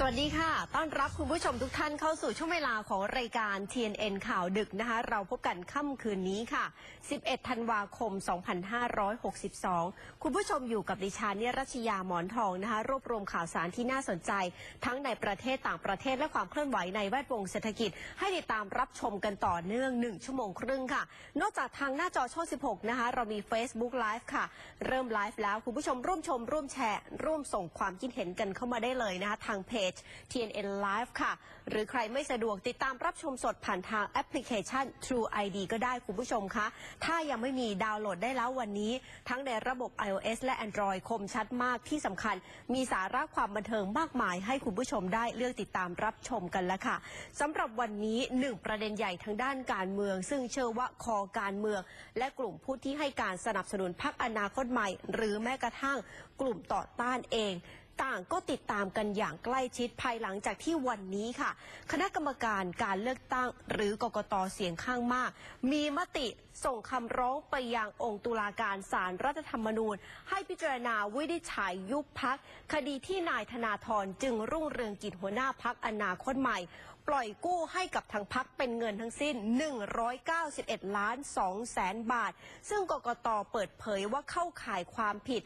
สวัสดีค่ะ ต้อนรับคุณผู้ชมทุกท่านเข้าสู่ช่วงเวลาของรายการ TNN ข่าวดึกนะคะ เราพบกันค่ำคืนนี้ค่ะ 11 ธันวาคม 2562 คุณผู้ชมอยู่กับดิฉันเนี่ยรัชยาหมอนทองนะคะ รวบรวมข่าวสารที่น่าสนใจ ทั้งในประเทศต่างประเทศและความเคลื่อนไหวในแวดวงเศรษฐกิจ ให้ติดตามรับชมกันต่อเนื่อง 1 ชั่วโมงครึ่งค่ะ นอกจากทางหน้าจอช่อง 16 นะคะ เรามี Facebook Live ค่ะ เริ่มไลฟ์แล้วคุณผู้ชมร่วมชมร่วมแชร์ ร่วมส่งความคิดเห็นกันเข้ามาได้เลยนะคะทางเพจ TNN Live ค่ะ หรือใครไม่สะดวกติดตามรับชมสดผ่านทางแอปพลิเคชัน True ID ก็ได้คุณผู้ชมคะ ถ้ายังไม่มีดาวน์โหลดได้แล้ววันนี้ ทั้งในระบบ iOS และ Android คมชัดมากที่สำคัญ มีสาระความบันเทิงมากมาย ให้คุณผู้ชมได้เลือกติดตามรับชมกันแล้วค่ะสำหรับวันนี้หนึ่งประเด็นใหญ่ทางด้านการเมือง ซึ่งเชื่อว่าคอการเมือง และกลุ่มผู้ที่ให้การสนับสนุนพรรคอนาคตใหม่ หรือแม้กระทั่งกลุ่มต่อต้านเอง ต่างก็ติดตามกันอย่างใกล้ชิดภายหลังจากที่วันนี้ค่ะ คณะกรรมการการเลือกตั้งหรือกกตเสียงข้างมาก มีมติส่งคำร้องไปยังองค์ตุลาการศาลรรัฐธรรมนูญ ให้พิจารณาวินิจฉัยยุบพัก คดีที่นายธนาธรจึงรุ่งเรืองกิจหัวหน้าพักอนาคตใหม่ ปล่อยกู้ให้กับทางพักเป็นเงินทั้งสิ้น 191 ล้าน2แสนบาท ซึ่งกกตเปิดเผยว่าเข้าข่ายความผิด